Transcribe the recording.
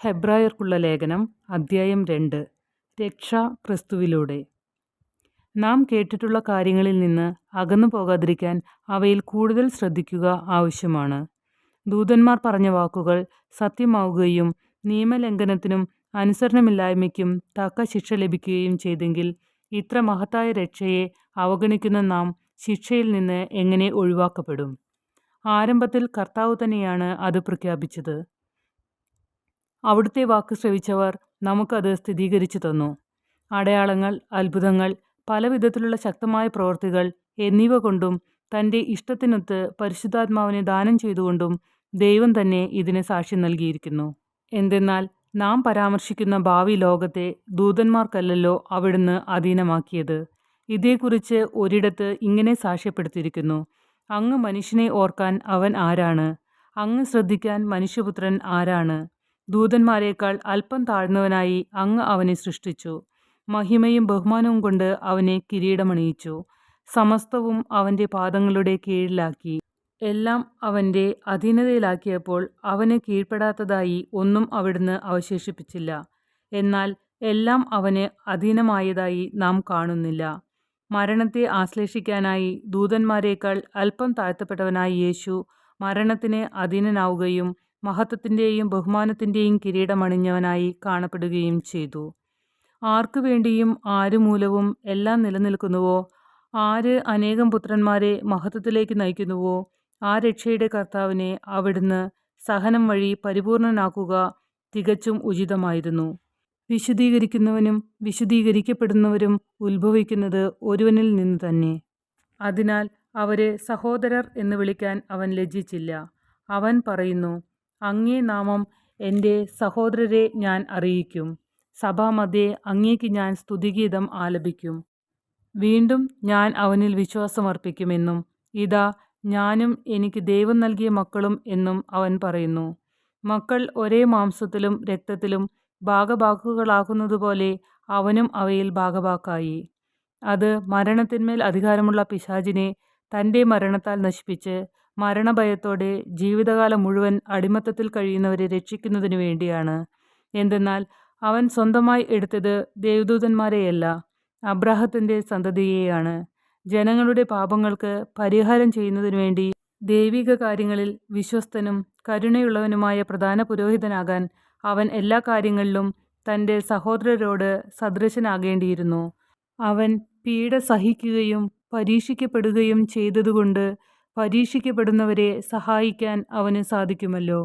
ഹെബ്രായർക്കുള്ള ലേഖനം അദ്ധ്യായം രണ്ട് രക്ഷ ക്രിസ്തുവിലൂടെ. നാം കേട്ടിട്ടുള്ള കാര്യങ്ങളിൽ നിന്ന് അകന്നു പോകാതിരിക്കാൻ അവയിൽ കൂടുതൽ ശ്രദ്ധിക്കുക ആവശ്യമാണ്. ദൂതന്മാർ പറഞ്ഞ വാക്കുകൾ സത്യമാവുകയും നിയമലംഘനത്തിനും അനുസരണമില്ലായ്മയ്ക്കും തക്ക ശിക്ഷ ലഭിക്കുകയും ചെയ്തെങ്കിൽ ഇത്ര മഹത്തായ രക്ഷയെ അവഗണിക്കുന്ന നാം ശിക്ഷയിൽ നിന്ന് എങ്ങനെ ഒഴിവാക്കപ്പെടും? ആരംഭത്തിൽ കർത്താവ് തന്നെയാണ് അത് പ്രഖ്യാപിച്ചത്. അവിടുത്തെ വാക്ക് ശ്രവിച്ചവർ നമുക്കത് സ്ഥിരീകരിച്ചു തന്നു. അടയാളങ്ങൾ അത്ഭുതങ്ങൾ പല വിധത്തിലുള്ള ശക്തമായ പ്രവൃത്തികൾ എന്നിവ കൊണ്ടും തന്റെ ഇഷ്ടത്തിനൊത്ത് പരിശുദ്ധാത്മാവിനെ ദാനം ചെയ്തുകൊണ്ടും ദൈവം തന്നെ ഇതിന് സാക്ഷ്യം നൽകിയിരിക്കുന്നു. എന്തെന്നാൽ നാം പരാമർശിക്കുന്ന ഭാവി ലോകത്തെ ദൂതന്മാർക്കല്ലല്ലോ അവിടുന്ന് അധീനമാക്കിയത്. ഇതേക്കുറിച്ച് ഒരിടത്ത് ഇങ്ങനെ സാക്ഷ്യപ്പെടുത്തിയിരിക്കുന്നു. അങ്ങ് മനുഷ്യനെ ഓർക്കാൻ അവൻ ആരാണ്? അങ്ങ് ശ്രദ്ധിക്കാൻ മനുഷ്യപുത്രൻ ആരാണ്? ദൂതന്മാരേക്കാൾ അല്പം താഴ്ന്നവനായി അങ്ങ് അവനെ സൃഷ്ടിച്ചു. മഹിമയും ബഹുമാനവും കൊണ്ട് അവനെ കിരീടമണിയിച്ചു. സമസ്തവും അവന്റെ പാദങ്ങളുടെ കീഴിലാക്കി. എല്ലാം അവന്റെ അധീനതയിലാക്കിയപ്പോൾ അവന് കീഴ്പ്പെടാത്തതായി ഒന്നും അവിടുന്ന് അവശേഷിപ്പിച്ചില്ല. എന്നാൽ എല്ലാം അവന് അധീനമായതായി നാം കാണുന്നില്ല. മരണത്തെ ആശ്ലേഷിക്കാനായി ദൂതന്മാരെക്കാൾ അല്പം താഴ്ത്തപ്പെട്ടവനായി യേശു മരണത്തിന് അധീനനാവുകയും മഹത്വത്തിന്റെയും ബഹുമാനത്തിന്റെയും കിരീടമണിഞ്ഞവനായി കാണപ്പെടുകയും ചെയ്തു. ആർക്കു വേണ്ടിയും ആരു മൂലവും എല്ലാം നിലനിൽക്കുന്നുവോ? ആര് അനേകം പുത്രന്മാരെ മഹത്വത്തിലേക്ക് നയിക്കുന്നുവോ? ആ രക്ഷയുടെ കർത്താവിനെ അവിടുന്ന് സഹനം വഴി പരിപൂർണനാക്കുക തികച്ചും ഉചിതമായിരുന്നു. വിശുദ്ധീകരിക്കുന്നവനും വിശുദ്ധീകരിക്കപ്പെടുന്നവരും ഉത്ഭവിക്കുന്നത് ഒരുവനിൽ നിന്ന് തന്നെ. അതിനാൽ അവരെ സഹോദരർ എന്ന് വിളിക്കാൻ അവൻ ലജ്ജിച്ചില്ല. അവൻ പറയുന്നു അങ്ങേ നാമം എന്റെ സഹോദരരെ ഞാൻ അറിയിക്കും. സഭാമധ്യേ അങ്ങേക്ക് ഞാൻ സ്തുതിഗീതം ആലപിക്കും. വീണ്ടും ഞാൻ അവനിൽ വിശ്വാസമർപ്പിക്കുമെന്നും ഇതാ ഞാനും എനിക്ക് ദൈവം നൽകിയ മക്കളും എന്നും അവൻ പറയുന്നു. മക്കൾ ഒരേ മാംസത്തിലും രക്തത്തിലും ഭാഗഭാക്കുകളാകുന്നതുപോലെ അവനും അവയിൽ ഭാഗഭാക്കായി. അത് മരണത്തിന്മേൽ അധികാരമുള്ള പിശാചിനെ തന്റെ മരണത്താൽ നശിപ്പിച്ച് മരണഭയത്തോടെ ജീവിതകാലം മുഴുവൻ അടിമത്തത്തിൽ കഴിയുന്നവരെ രക്ഷിക്കുന്നതിനു വേണ്ടിയാണ്. എന്തെന്നാൽ അവൻ സ്വന്തമായി എടുത്തത് ദേവദൂതന്മാരെയല്ല അബ്രാഹത്തിന്റെ സന്തതിയെയാണ്. ജനങ്ങളുടെ പാപങ്ങൾക്ക് പരിഹാരം ചെയ്യുന്നതിനു വേണ്ടി ദൈവിക കാര്യങ്ങളിൽ വിശ്വസ്തനും കരുണയുള്ളവനുമായ പ്രധാന പുരോഹിതനാകാൻ അവൻ എല്ലാ കാര്യങ്ങളിലും തന്റെ സഹോദരരോട് സദൃശനാകേണ്ടിയിരുന്നു. അവൻ പീഡ സഹിക്കുകയും പരീക്ഷിക്കപ്പെടുകയും ചെയ്തതുകൊണ്ട് പരീക്ഷിക്കപ്പെടുന്നവരെ സഹായിക്കാൻ അവന് സാധിക്കുമല്ലോ.